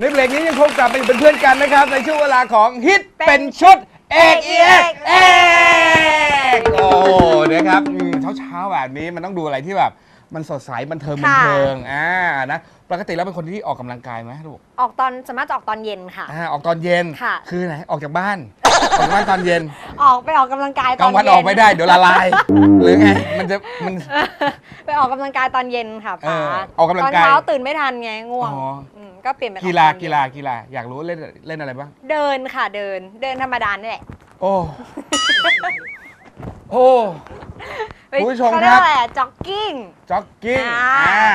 ในเบรกนี้ยังคงกลับมาอยู่เป็นเพื่อนกันนะครับ ในช่วงเวลาของฮิตเป็นชุดเอกเอกเอกโอ้นะครับเช้าเช้าๆแบบนี้มันต้องดูอะไรที่แบบ มันสดใสบันเทิงบันค่ะเทิงอ่านะปกติแล้วเป็นคนที่ออกกำลังกายไหมลูกออกตอนสามารถจะออกตอนเย็นค่ะอ่าออกตอนเย็นค่ะ คือไหนออกจากบ้านออกจากบ้านตอนเย็น ออกไปออกกำลังกายกตลาอนงวันเย็ออกไม่ได้เดี๋ยวละลาย หรือไงมันจะมัน ไปออกกำลังกายตอนเย็นค่ะเอป๋าอออกกำลังกายตอนเช้าตื่นไม่ทันไงง่วงอ๋อมก็เปลี่ยนเป็นออกีฬาตอนเย็นกีฬากีฬาอยากรู้เล่นเล่นอะไรบ้างเดินค่ะเดินเดินธรรมดานี่แหละโอ้ โอ้คุณผู้ชมเขาเรียครักบว่าอะไรจ็อกกิ้ง จ็อกกิ้งอ่า อ่า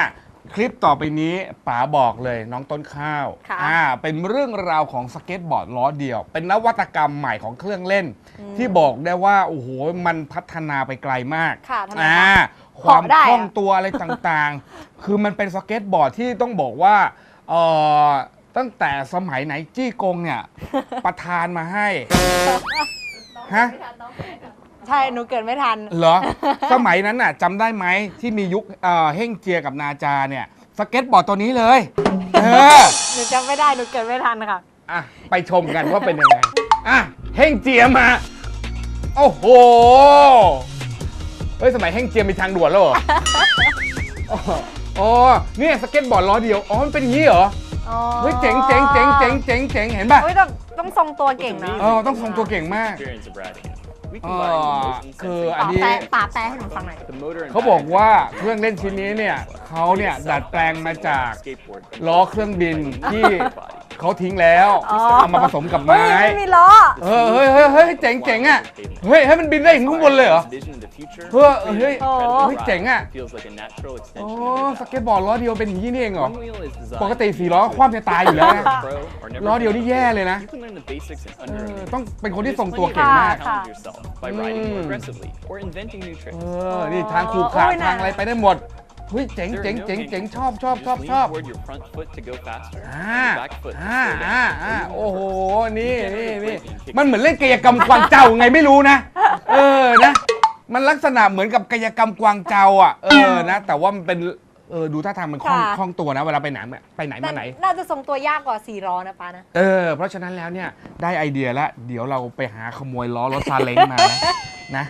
คลิปต่อไปนี้ป๋าบอกเลยน้องต้นข้าวค่ะ อ่าเป็นเรื่องราวของสเก็ตบอร์ดล้อเดียว เป็นนวัตกรรมใหม่ของเครื่องเล่น ที่บอกได้ว่าโอ้โหมันพัฒนาไปไกลมากค่ะทำไมอ่าคะความเหาะได้คล่องอะตัวอะไรต่างๆ คือมันเป็นสเก็ตบอร์ดที่ต้องบอกว่าเอ่อตั้งแต่สมัยไหนจี้กงเนี่ย ประทานมาให้ฮะ ใช่หนูเกิดไม่ทัน เหรอ สมัยนั้นน่ะจำได้ไหมที่มียุคเอ่อเฮ่งเจียกับนาจาเนี่ย สเก็ตบอร์ดตัวนี้เลย เออ หนูจำไม่ได้หนูเกิดไม่ทันค่ะ อะ ไปชมกันว่าเป็นยังไง อะ เฮ่งเจียมา โอ้โห เฮ้ย สมัยเฮ่งเจียมีทางด่วนแล้วเหรอ อ๋ออ๋อเนี่ยสเก็ตบอร์ดล้อเดียว อ๋อ มันเป็นอย่างนี้เหรอ อ๋อเฮ้ย เจ๋งเจ๋งเจ๋งเจ๋งเจ๋งเจ๋งเห็นป่ะ เฮ้ยต้องต้องทรงตัวเก่งเนาะเออ ต้องทรงตัวเก่งมาก experience of riding it. We เอ combine the อ motion คือ sensing อันป๋านี้แปลป๋าแปลให้หนูฟังหน่อย the motor and เขาบอก battery ว่าเครื่องเล่นชิ้นนี้เนี่ยเขาเนี่ยดัดแปลงมาจาก skateboard ล้อเครื่องบินที่ เขาทิ้งแล้วอ๋อ เอามาผสมกับเฮ้ไม้ยไม่มีล้อ เออเฮ้ยเฮ้ยเฮ้ยเจ๋งเจ๋งอะเฮ้ยให้มันบินได้ถึงข้างบนเลยเหรอ Vision in the future, เฮ้ยเฮ้ยโอ้ incredible เฮ้ยเจ๋งอะ ride. Feels like a natural โอ้ extension of ส your เก็ต back. บอร์ดล้อเดียวเป็นอย่างนี้นี่เองเหรอ One wheel is designed ปกติสี่ล้อคว่ำจะตายอยู่แล้วนะ Pro or never ล้อเดียว been นี่แย่เลยนะ You can learn the basics in เอ under a อ minute. ต้องเป็นคนที่ There's ทรงตัว plenty เก่ง of ways มาก to challenge yourself by riding more Mm. aggressively or inventing new เอ tricks. อนี่ทางขูขาโอ้ยนะทางอะไรไปได้หมด เฮ้ยเจ๋ง There เจ๋ง are no เจ๋งเจ๋ง handcuffs. ชอบชอบ You ชอบ just ชอบ lean toward your front foot to go faster. อ่า Your back foot to อ่า slow อ่า down. อ่า So you โอ้โห นี่ You นี่ can't นี่ really break and kick มันเหมือนเล่นกายกรรมกวางเจ้าไงไม่รู้นะ เออนะ มันลักษณะเหมือนกับกายกรรมกวางเจ้าอะ เออนะ แต่ว่ามันเป็นเออดูท่าทางมันคล่องค่ะ คล่องตัวนะเวลาไปไหนไปไหนมาไหน น่าจะทรงตัวยากกว่าสี่ล้อนะป้านะ เออ เพราะฉะนั้นแล้วเนี่ยได้ไอเดียแล้วเดี๋ยวเราไปหาขโมยล้อรถซาเล้งมานะนะ